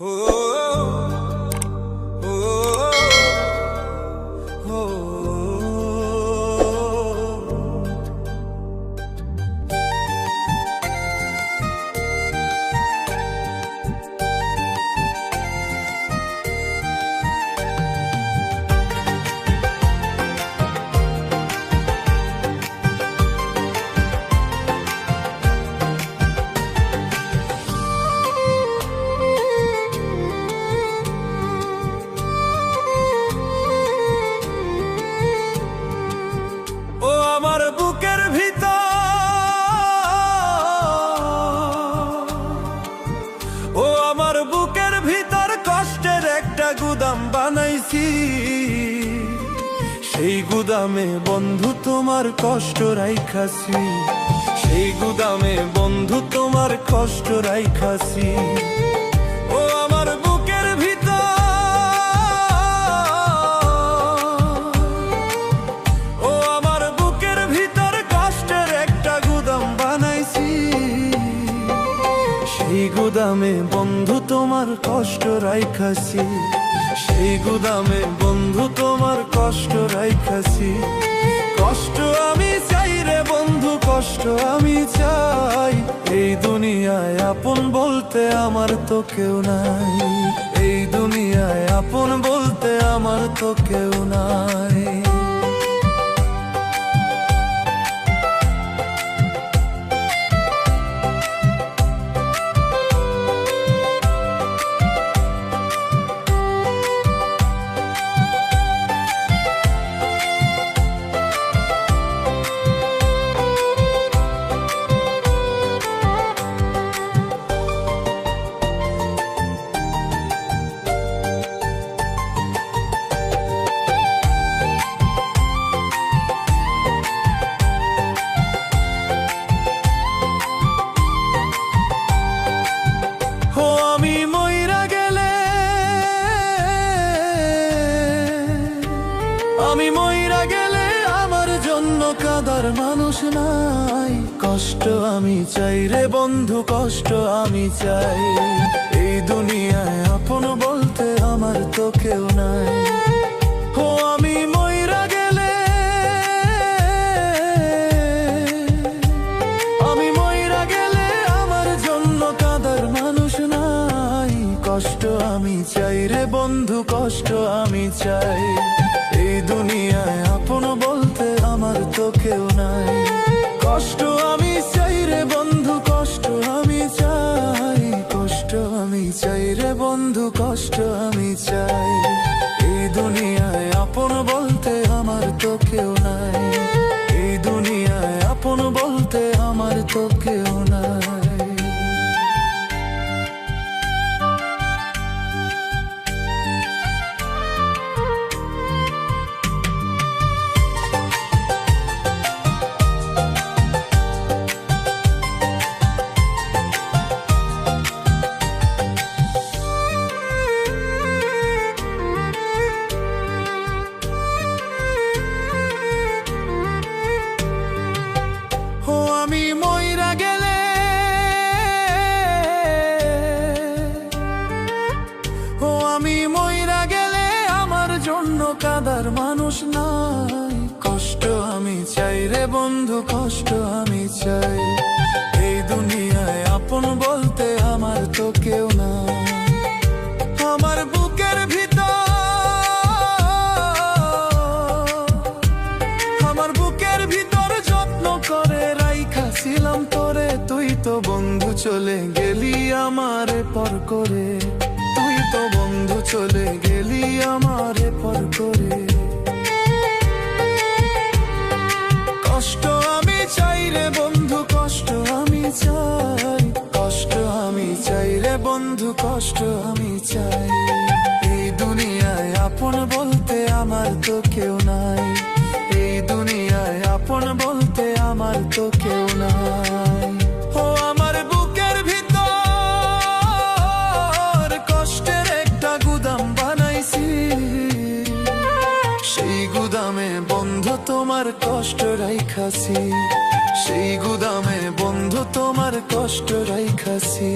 ও বানাইছি। সেই গুদামে বন্ধু তোমার কষ্ট রাইখাছি। সেই গুদামে বন্ধু তোমার কষ্ট রাইখাছি। গুদামে বন্ধু তোমার কষ্ট রাইখাছি। সেই গুদামে বন্ধু তোমার কষ্ট রাইখাছি। কষ্ট আমি চাই রে বন্ধু, কষ্ট আমি চাই। এই দুনিয়ায় আপন বলতে আমার তো কেউ নাই। এই দুনিয়ায় আপন বলতে আমার তো কেউ নাই। মানুষ নাই। কষ্ট আমি চাই রে বন্ধু, কষ্ট আমি চাই। এই দুনিয়ায় আপন বলতে আমার তো কেউ নাই। আমি মইরা গেলে। আমি মইরা গেলে আমার মানুষ নাই। কষ্ট আমি চাই রে বন্ধু, কষ্ট আমি চাই। এই দুনিয়ায় কেউ নাই। কষ্ট আমি চাই রে বন্ধু, কষ্ট আমি চাই। কষ্ট আমি চাই রে বন্ধু, কষ্ট আমি চাই। এই দুনিয়ায় আপন বলতে আমার তো কেউ নাই। এই দুনিয়ায় আপন বলতে আমার তো কেউ জন্য কাদার মানুষ নাই। কষ্ট আমি চাই রে বন্ধু, কষ্ট আমি চাই। এই দুনিয়ায় আপন বলতে আমার তো কেউ না আমার বুকের ভিতর, আমার বুকের ভিতর যত্ন করে রাইখাছিলাম তোরে। তুই তো বন্ধু চলে গেলি আমারে পর করে। বন্ধু কষ্ট আমি চাই। এই দুনিয়ায় আপন বলতে আমার তো কেউ নাই। এই দুনিয়ায় আপন বলতে আমার তো কেউ নাই। ও আমার বুকের ভিতর কষ্টের একটা গুদাম বানাইছি। সেই গুদামে বন্ধু তোমার কষ্ট রাইখাছি। সেই গুদামে বন্ধু তোমার কষ্ট রাইখাছি।